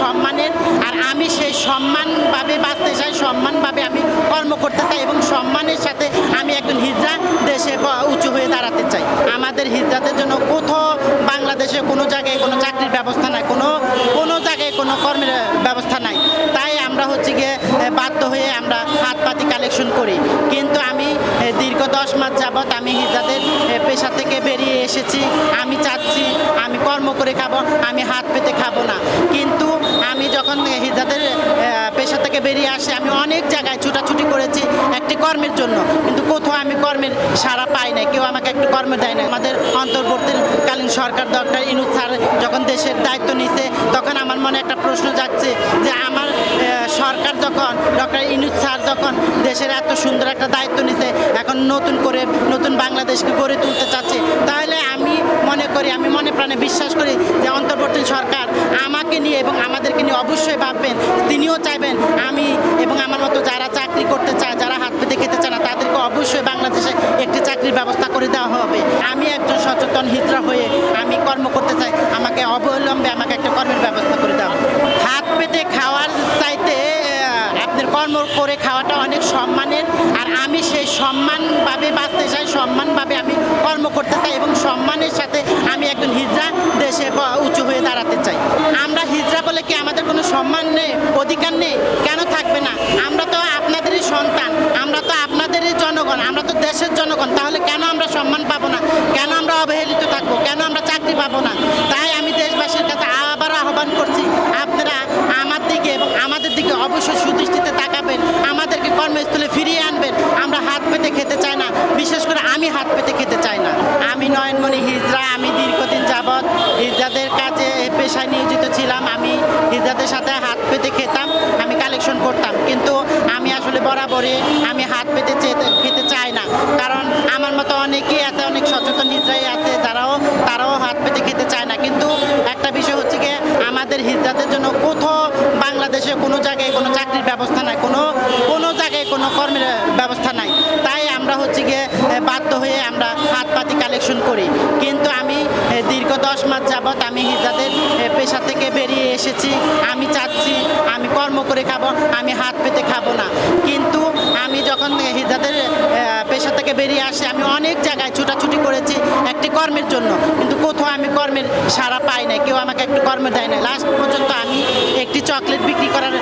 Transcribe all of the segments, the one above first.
সম্মানের, আর আমি সেই সম্মানভাবে বাঁচতে চাই, সম্মানভাবে আমি কর্ম করতে চাই এবং সম্মানের সাথে আমি একজন হিজড়া দেশে উঁচু হয়ে দাঁড়াতে চাই। আমাদের হিজড়াদের জন্য কোথাও বাংলাদেশে কোনো জায়গায় কোনো চাকরির ব্যবস্থা নাই, কোনো কোনো জায়গায় কোনো কর্মের ব্যবস্থা নাই। তাই আমরা হচ্ছে গিয়ে বাধ্য হয়ে আমরা হাত পাতি কালেকশন করি। কিন্তু আমি দীর্ঘ দশ মাস যাবৎ আমি হিজাদের পেশা থেকে বেরিয়ে এসেছি। আমি চাচ্ছি, আমি কর্ম করে খাব, আমি হাত পেতে খাব না। কিন্তু আমি যখন হিজাদের পেশা থেকে বেরিয়ে আসি, আমি অনেক জায়গায় ছুটাছুটি করেছি একটি কর্মের জন্য। কিন্তু কোথাও আমি কর্মের সাড়া পাই না কেউ আমাকে একটু কর্ম দেয় না আমাদের অন্তর্বর্তীকালীন সরকার ডক্টর ইনুজ স্যার যখন দেশের দায়িত্ব নিছে, তখন আমার মনে একটা প্রশ্ন যাচ্ছে যে আমার সরকার যখন, ডক্টর ইনুজ স্যার যখন দেশের এত সুন্দর একটা দায়িত্ব নিছে, এখন নতুন করে নতুন বাংলাদেশকে গড়ে তুলতে চাচ্ছে, তাহলে আমি মনে করি, আমি মনে প্রাণে বিশ্বাস করি যে অন্তর্বর্তী সরকার আমাকে নিয়ে এবং আমাদেরকে নিয়ে অবশ্যই ভাববেন, তিনিও চাইবেন আমি এবং আমার মতো যারা চাকরি করতে চায়, যারা হাত পেতে খেতে চায় না, তাদেরকে অবশ্যই বাংলাদেশে একটি চাকরির ব্যবস্থা করে দেওয়া হবে আমি একজন সচেতন হিজড়া হয়ে আমি কর্ম করতে চাই, আমাকে অবলম্বে আমাকে একটা কর্মের ব্যবস্থা করে দেওয়া। হাত পেতে খাওয়ার চাইতে আপনার কর্ম করে খাওয়াটা অনেক সম্মানের, আর আমি সেই সম্মানভাবে বাঁচতে চাই, সম্মানভাবে আমি কর্ম করতে চাই এবং সম্মানের সাথে আমি একজন হিজড়া দেশে উঁচু হয়ে দাঁড়াতে চাই বলে কি আমাদের কোনো সম্মান নেই, অধিকার নেই? কেন থাকবে না? আমরা তো আপনাদেরই সন্তান, আমরা তো আপনাদেরই জনগণ, আমরা তো দেশের জনগণ, তাহলে কেন আমরা সম্মান পাবো না? কেন আমরা অবহেলিত থাকব? কেন আমরা চাকরি পাবো না? তাই আমি দেশবাসীর কাছে আবার আহ্বান করছি, আপনারা আমার দিকে এবং আমাদের দিকে অবশ্যই সুদৃষ্টিতে তাকাবেন, আমাদেরকে কর্মস্থলে ফিরিয়ে আনবেন। আমরা হাত পেতে খেতে চাই না, বিশেষ করে আমি হাত পেতে খেতে চাই না। আমি নয়নমণি হিজড়া আমি দীর্ঘদিন যাবৎ হিজড়াদের কাজে পেশায় নিয়োজিত ছিলাম, আমি হিজড়াদের সাথে হাত পেতে খেতাম, আমি কালেকশন করতাম। কিন্তু আমি আসলে বরাবরই আমি হাত পেতে খেতে চাই না। কারণ আমার মতো অনেকেই আছে, অনেক সচেতন হিজড়াই আছে, যারাও, তারাও হাত পেতে খেতে চায় না। কিন্তু একটা বিষয় হচ্ছে গিয়ে, আমাদের হিজড়াদের জন্য কোথাও বাংলাদেশে কোনো জায়গায় কোনো চাকরির ব্যবস্থা নাই, কোনো কোনো জায়গায় কোনো কর্মের ব্যবস্থা নাই। তাই আমরা হচ্ছে গিয়ে বাধ্য হয়ে আমরা হাত পাতি কালেকশন করি। কিন্তু আমি দীর্ঘ দশ মাস যাবৎ আমি হিজাদের পেশা থেকে বেরিয়ে এসেছি। আমি চাচ্ছি, আমি কর্ম করে খাব, আমি হাত পেতে খাব না। কিন্তু আমি যখন হিজাদের পেশা থেকে বেরিয়ে আসি, আমি অনেক জায়গায় ছুটাছুটি করেছি একটি কর্মের জন্য। কিন্তু কোথাও আমি কর্মের সাড়া পাই না কেউ আমাকে একটু কর্ম দেয় না লাস্ট পর্যন্ত আমি একটি চকলেট বিক্রি করার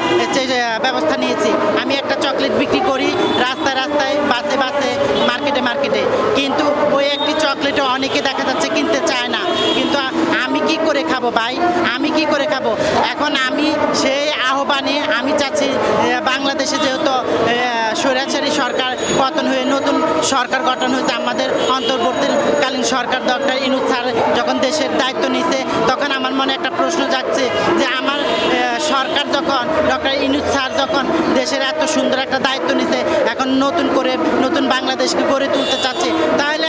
ব্যবস্থা নিয়েছি। আমি একটা চকলেট বিক্রি করি রাস্তায় রাস্তায়, বাসে বাসে, মার্কেটে মার্কেটে। কিন্তু ওই একটি চকলেটও অনেকে দেখা যাচ্ছে কিনতে চায় না কিন্তু আ- আমি কি করে খাব ভাই? আমি কি করে খাব? এখন আমি সেই আহ্বানে আমি চাচ্ছি বাংলাদেশে যেহেতু স্বৈরাচারী সরকার পতন হয়ে নতুন সরকার গঠন হয়েছে, আমাদের অন্তর্বর্তীকালীন সরকার ডক্টর ইনুজ স্যার যখন দেশের দায়িত্ব নিছে তখন আমার মনে একটা প্রশ্ন যাচ্ছে যে আমার সরকার যখন, ডক্টর ইনুজ স্যার যখন দেশের এত সুন্দর একটা দায়িত্ব নিছে এখন নতুন করে নতুন বাংলাদেশকে গড়ে তুলতে চাচ্ছে, তাহলে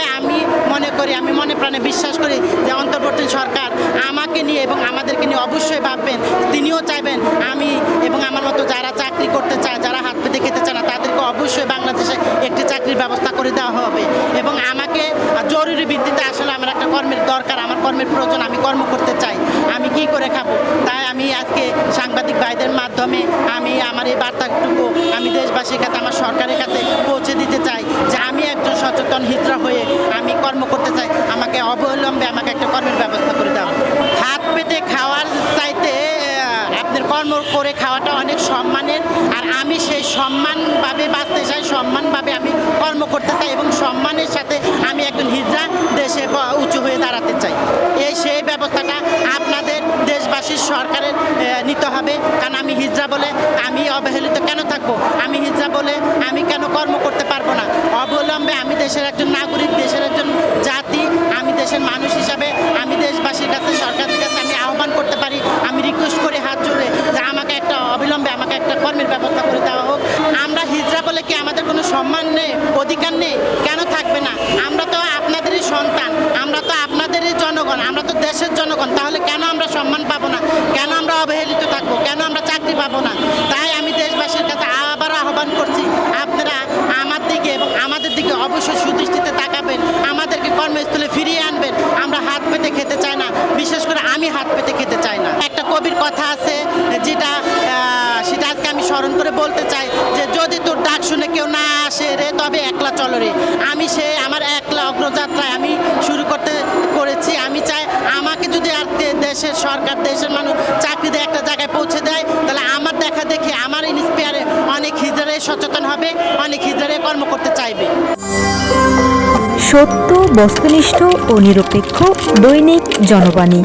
মনে করি, আমি মনে প্রাণে বিশ্বাস করি যে অন্তর্বর্তী সরকার আমাকে নিয়ে এবং আমাদেরকে নিয়ে অবশ্যই ভাববেন, তিনিও চাইবেন আমি এবং আমার মতো যারা চাকরি করতে চায়, যারা হাত পেতে খেতে চায় না, তাদেরকে অবশ্যই বাংলাদেশে একটি চাকরির ব্যবস্থা করে দেওয়া হবে। এবং আমাকে জরুরি ভিত্তিতে আসলে আমার একটা কর্মের দরকার, আমার কর্মের প্রয়োজন, আমি কর্ম করতে চাই। আমি কি করে খাব? সাংবাদিক ভাইদের মাধ্যমে আমি আমার এই বার্তাটুকু আমি দেশবাসীর কাছে, আমার সরকারের কাছে পৌঁছে দিতে চাই যে আমি একজন সচেতন হিজড়া হয়ে আমি কর্ম করতে চাই। আমাকে অবলম্বে আমাকে একটা কর্মের ব্যবস্থা করে দাও। হাত পেতে খাওয়ার চাইতে আপনার কর্ম করে খাওয়াটা অনেক সম্মানের। আর আমি সেই সম্মানভাবে বাঁচতে চাই, সম্মানভাবে আমি কর্ম করতে চাই এবং সম্মানের সাথে আমি একজন হিজড়া দেশে ব- উঁচু হয়ে দাঁড়াতে চাই এই সেই ব্যবস্থাটা আপনাদের দেশবাসীর সরকারের আহ, হবে কারণ আমি হিজড়া বলে আমি অবহেলিত কেন থাকব? আমি হিজড়া বলে আমি কেন কর্ম করতে পারব না? অবলম্বে আমি দেশের একজন নাগরিক, দেশের একজন জাতি, আমি দেশের মানুষ হিসাবে আমি দেশবাসীর কাছে, সরকারের কাছে আমি আহ্বান করতে পারি। আমি রিকোয়েস্ট করি হাত জোড়ে যে আমাকে একটা অবিলম্বে আমাকে একটা কর্মের ব্যবস্থা করে দেওয়া হোক। আমরা হিজড়া বলে কি আমাদের কোনো সম্মান নেই, অধিকার নেই কেন থাকবে না আমরা তো আপনাদেরই সন্তান আমরা তো আপনাদেরই জনগণ আমরা তো দেশের জনগণ, তাহলে কেন আমরা সম্মান পাবো না? কেন আমরা অবহেলিত থাকব? কেন আমরা চাকরি পাবো না? তাই আমি দেশবাসীর কাছে আবার আহ্বান করছি, আপনারা আমার দিকে এবং আমাদের দিকে অবশ্যই সুদৃষ্টিতে তাকাবেন, আমাদেরকে কর্মস্থলে ফিরিয়ে আনবেন। আমরা হাত পেতে খেতে চাই না, বিশেষ করে আমি হাত পেতে খেতে চাই না। একটা কবির কথা আছে, যেটা সেটা আজকে আমি স্মরণ করে বলতে চাই, যে যদি তোর ডাক শুনে কেউ না আসে রে, তবে একলা চলো রে। আমি সে, আমার একলা অগ্রযাত্রায় আমি সরকার দেশের মানুষ চাকরি একটা জায়গায় পৌঁছে দেয়। তাহলে আমার দেখা দেখি আমার ইন্সপায়ারে অনেক হিজারে সচেতন হবে, অনেক হিজারে কর্ম করতে চাইবে। সত্য, বস্তুনিষ্ঠ ও নিরপেক্ষ দৈনিক জনবাণী।